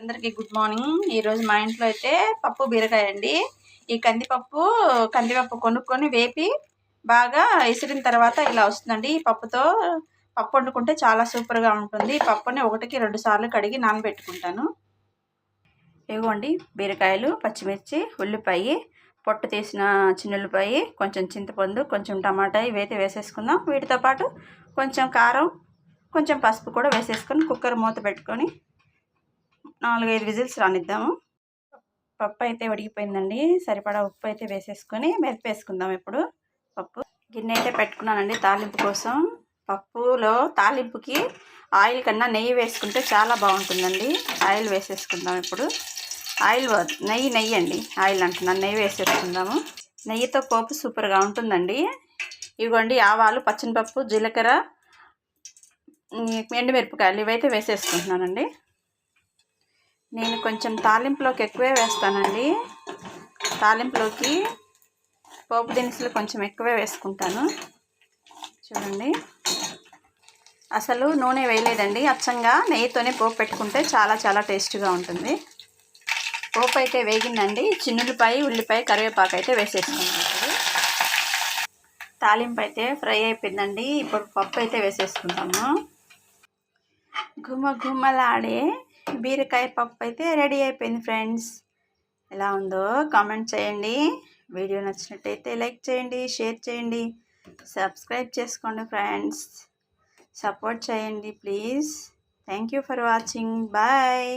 అందరికీ good morning. ఈరోజు మా ఇంట్లో అయితే పప్పు బీరకాయ అండి. ఈ కందిపప్పు కందిపప్పు కొనుక్కొని వేపి బాగా ఇసిరిన తర్వాత ఇలా వస్తుందండి. ఈ పప్పుతో పప్పు వండుకుంటే చాలా సూపర్గా ఉంటుంది. ఈ పప్పుని ఒకటికి రెండు సార్లు కడిగి నానబెట్టుకుంటాను. ఇవ్వండి బీరకాయలు పచ్చిమిర్చి ఉల్లిపాయ పొట్టు తీసిన చిన్నుల్లిపాయ కొంచెం చింతపండు కొంచెం టమాటా ఇవైతే వేసేసుకుందాం. వీటితో పాటు కొంచెం కారం కొంచెం పసుపు కూడా వేసేసుకొని కుక్కర్ మూత పెట్టుకొని నాలుగైదు విజిల్స్ రానిద్దాము. పప్పు అయితే ఉడికిపోయిందండి. సరిపడా ఉప్పు అయితే వేసేసుకొని మెరిపేసుకుందాం ఇప్పుడు పప్పు. గిన్నె అయితే పెట్టుకున్నానండి తాలింపు కోసం. పప్పులో తాలింపుకి ఆయిల్ కన్నా నెయ్యి వేసుకుంటే చాలా బాగుంటుందండి. ఆయిల్ వేసేసుకుందాం ఇప్పుడు. ఆయిల్ నెయ్యి నెయ్యి అండి. ఆయిల్ అంటున్నాను నెయ్యి వేసేసుకుందాము. నెయ్యితో పోపు సూపర్గా ఉంటుందండి. ఇవ్వండి ఆవాలు పచ్చనిపప్పు జీలకర్ర ఎండుమిరపకాయలు ఇవైతే వేసేసుకుంటున్నానండి. నేను కొంచెం తాలింపులోకి ఎక్కువే వేస్తానండి. తాలింపులోకి పోపు దినుసులు కొంచెం ఎక్కువే వేసుకుంటాను. చూడండి. అసలు నూనె వేయలేదండి. అచ్చంగా నెయ్యితోనే పోపు పెట్టుకుంటే చాలా చాలా టేస్ట్గా ఉంటుంది. పోపు అయితే వేగిందండి. చిన్నులపై ఉల్లిపాయ కరివేపాకు అయితే వేసేసుకున్నాను. తాలింపు అయితే ఫ్రై అయిపోయిందండి. ఇప్పుడు పప్పు అయితే వేసేసుకుంటాము. ఘుమ ఘుమలాడే బీరకాయ పప్పు అయితే రెడీ అయిపోయింది ఫ్రెండ్స్. ఎలా ఉందో కామెంట్ చేయండి. వీడియో నచ్చినట్టయితే లైక్ చేయండి షేర్ చేయండి సబ్స్క్రైబ్ చేసుకోండి ఫ్రెండ్స్. సపోర్ట్ చేయండి please. Thank you for watching. Bye.